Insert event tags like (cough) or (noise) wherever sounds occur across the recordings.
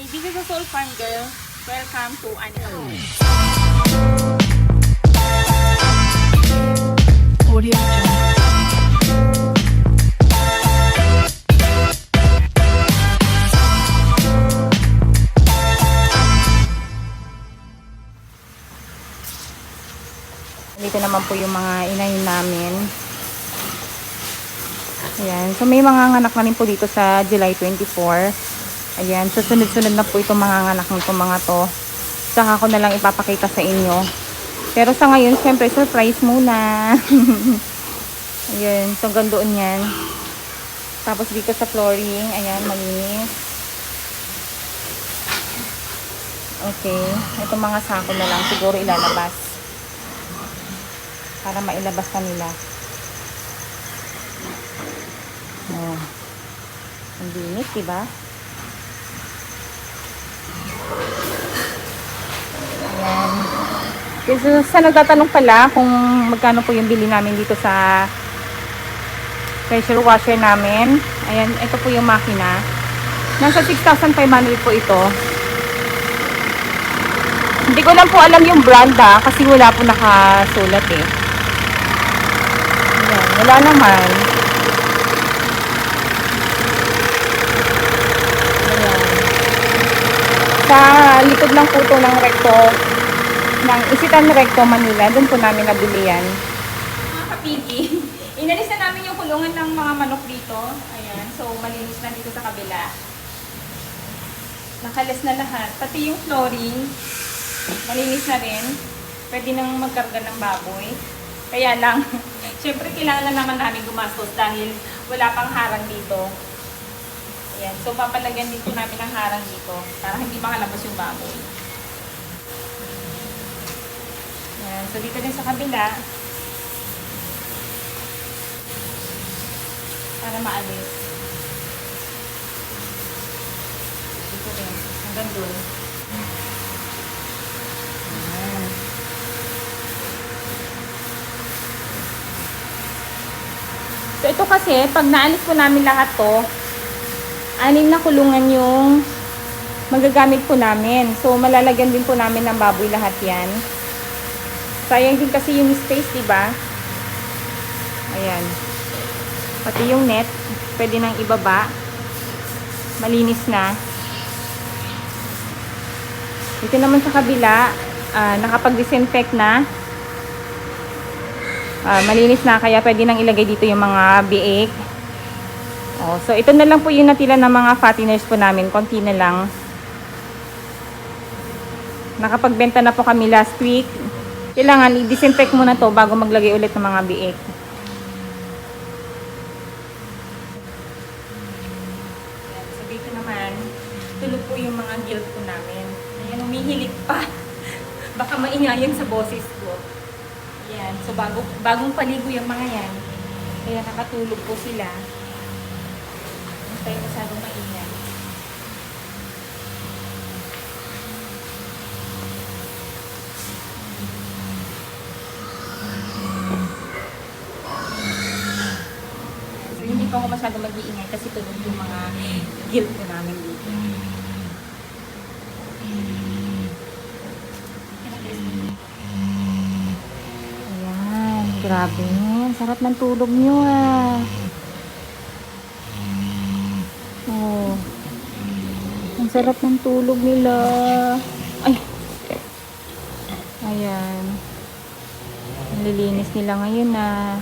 Hi, this is a Soul Farm Girl. Welcome to Animal. Audio. Dito naman po yung mga inahin namin. Ayan. So, may mga anak na rin po dito sa July 24. Ayan. So, sunod-sunod na po itong mga anak nito mga to. Saka ko na lang ipapakita sa inyo. Pero sa ngayon, syempre, surprise muna. (laughs) ayan. So, gandoon yan. Tapos dito sa flooring, ayan, malinis. Okay. Itong mga sako na lang siguro ilalabas para mailabas na nila. Oh. Ang linis, diba? Ayan. Kasi sa nagtatanong pala kung magkano po yung bili namin dito sa pressure washer namin. Ayan, ito po yung makina. Nasa 6,500 po ito. Hindi ko lang po alam yung brand ah, kasi wala po nakasulat eh. Ayan, wala naman. Sa likod lang po to ng recto, ng Isitan Recto Manila, doon po namin nabili yan. Mga kapigi, (laughs) inalis na namin yung kulungan ng mga manok dito. Ayan, so malinis na dito sa kabila. Nakalis na lahat. Pati yung flooring, malinis na rin. Pwede nang magkarga ng baboy. Kaya lang, (laughs) syempre kailangan naman namin gumastos dahil wala pang harang dito. Ayan, so papalagyan din po namin ng harang dito para hindi makalabas yung baboy. Ayan, so dito din sa kabila, para maalis. Dito rin, hanggang doon. So ito kasi, pag naalis po namin lahat to, anim na kulungan yung magagamit po namin. So malalagyan din po namin ng baboy lahat yan. Sayang din kasi yung space, di ba? Ayan. Pati yung net, pwede nang ibaba. Malinis na. Dito naman sa kabila, ah, nakapag-disinfect na. Ah, malinis na, kaya pwede nang ilagay dito yung mga biik. Oh, so ito na lang po yung natila ng mga fatteners po namin. Konti na lang. Nakapagbenta na po kami last week. Kailangan i-disinfect muna to bago maglagay ulit ng mga biik. Ayan, so naman, tulog po yung mga guild po namin. Ayan, umihilig. (laughs) Baka maingayan sa boses ko. Ayan, so bago, bagong paligo yung mga yan. Kaya nakatulog po sila. Tayo masyadong maingay. So, hindi pa ako masyado mag-iingay kasi tulog yung mga guild ko namin dito. Ayan, grabe. Ang sarap ng tulog nyo ah. Ang sarap ng tulog nila. Ay. Ayan. Ang lilinis nila ngayon ah.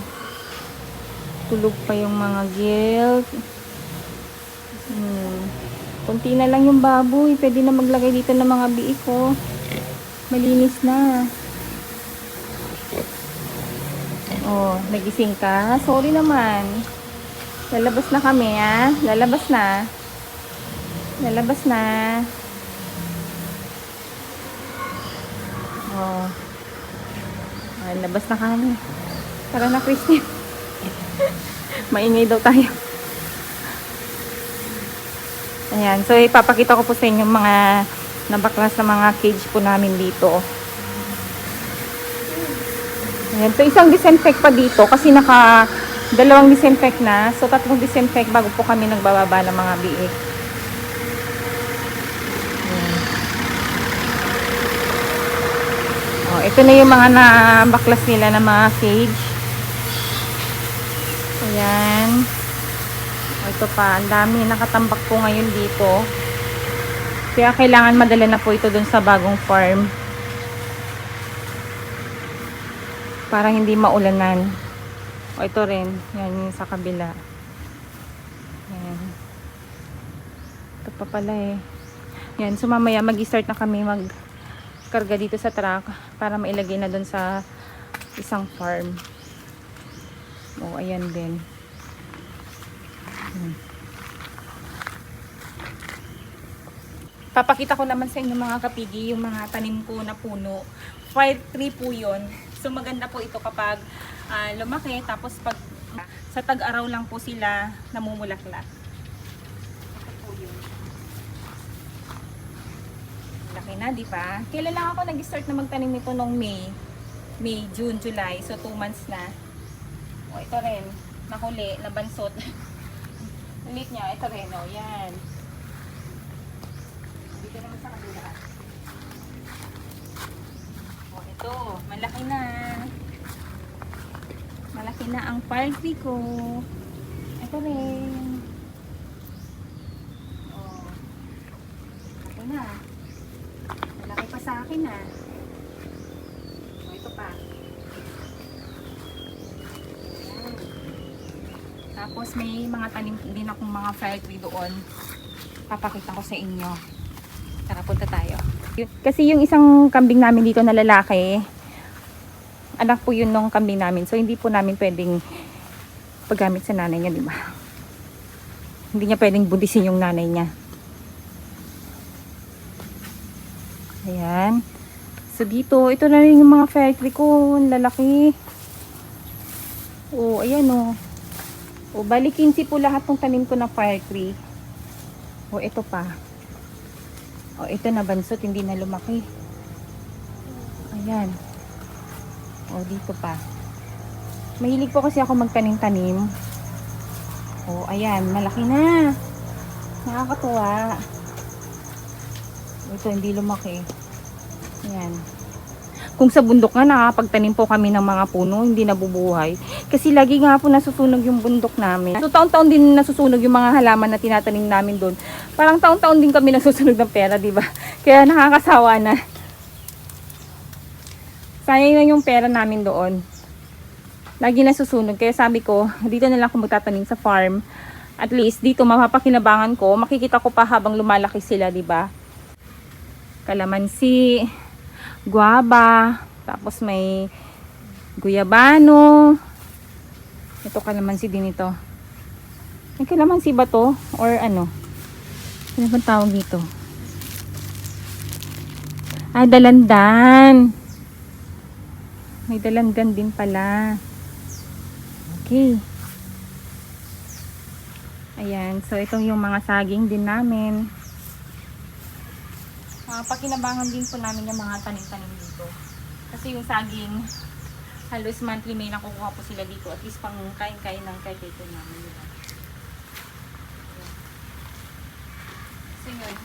Tulog pa yung mga guild. Hmm. Kunti na lang yung baboy. Pwede na maglagay dito ng mga biik oh. Malinis na. Oh, nagising ka? Sorry naman. Lalabas na kami, ah. Lalabas na. Lalabas na. Oh. Ah, labas na kami. Tara na, Christine. (laughs) Maingay daw tayo. Ayan. So, ipapakita ko po sa inyo mga nabaklas na mga cage po namin dito. Ayan. So, isang disinfect pa dito kasi naka dalawang disinfect na. So, tatlong disinfect bago po kami nagbababa ng mga biik. Ito na yung mga na-baklas nila na mga cage. Ayan. Ito pa, ang dami nakatambak po ngayon dito. Kaya kailangan madala na po ito dun sa bagong farm. Para hindi maulanan. O ito rin, yan yung sa kabila. Yan. Ito pa pala eh. Yan, so mamaya mag-start na kami mag karga dito sa truck para mailagay na dun sa isang farm. O, ayan din. Hmm. Papakita ko naman sa inyo mga kapigi yung mga tanim ko na puno. Fire tree po yun. So maganda po ito kapag ah, lumaki tapos pag sa tag-araw lang po sila namumulaklak. Ito po yun. Laki na, di ba? Kailan lang ako nag-start na magtanim nito nung May. May, June, July. So 2 months na. O ito rin. Nakuli, nabansot. (laughs) Ulit niya, ito rin. O, yan. Dito naman sa kabila. O, ito. Malaki na. Malaki na ang tree ko. Ito rin. O. Malaki na. Malaki pa sa akin ah. O, ito pa. Ayan. Tapos may mga tanim din akong mga fire tree doon. Papakita ko sa inyo. Tara, punta tayo. Kasi yung isang kambing namin dito na lalaki, anak po yun nung kambing namin. So, hindi po namin pwedeng paggamit sa nanay niya, di ba? Hindi niya pwedeng buntisin yung nanay niya. Ayan. So, dito, ito na rin yung mga tree ko. Lalaki. Oh, ayan oh. O, bali 15 po lahat ng tanim ko na fire tree. O, ito pa. O, ito na bansot, hindi na lumaki. Ayan. O, dito pa. Mahilig po kasi ako magtanim-tanim. O, ayan, malaki na. Nakakatuwa. Ito, hindi lumaki. Ayan. Kung sa bundok nga, nakakapagtanim po kami ng mga puno, hindi nabubuhay. Kasi lagi nga po nasusunog yung bundok namin. So, taon-taon din nasusunog yung mga halaman na tinatanim namin doon. Parang taon-taon din kami (laughs) nasusunog ng pera, di ba? Kaya nakakasawa na. Sayang na yung pera namin doon. Lagi nasusunog. Kaya sabi ko, dito na lang ako magtatanim sa farm. At least, dito mapapakinabangan ko. Makikita ko pa habang lumalaki sila, di ba? Kalamansi, guaba, tapos may guyabano. Ito kalamansi din ito. May kalamansi ba to? Or ano? Ano bang tawag dito? Ah, dalandan. May dalandan din pala. Okay. Ayan. So, ito yung mga saging din namin. Mga pakinabangan din po namin yung mga tanim-tanim dito. Kasi yung saging, halos monthly may nakukuha po sila dito. At least pang kain-kain ng caretaker namin. Diba? So yun.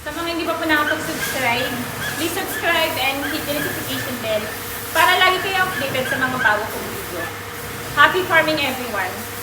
Sa mga hindi pa po nakapag-subscribe, please subscribe and hit the notification bell lagi kayo updated sa mga bago kong video. Happy farming everyone!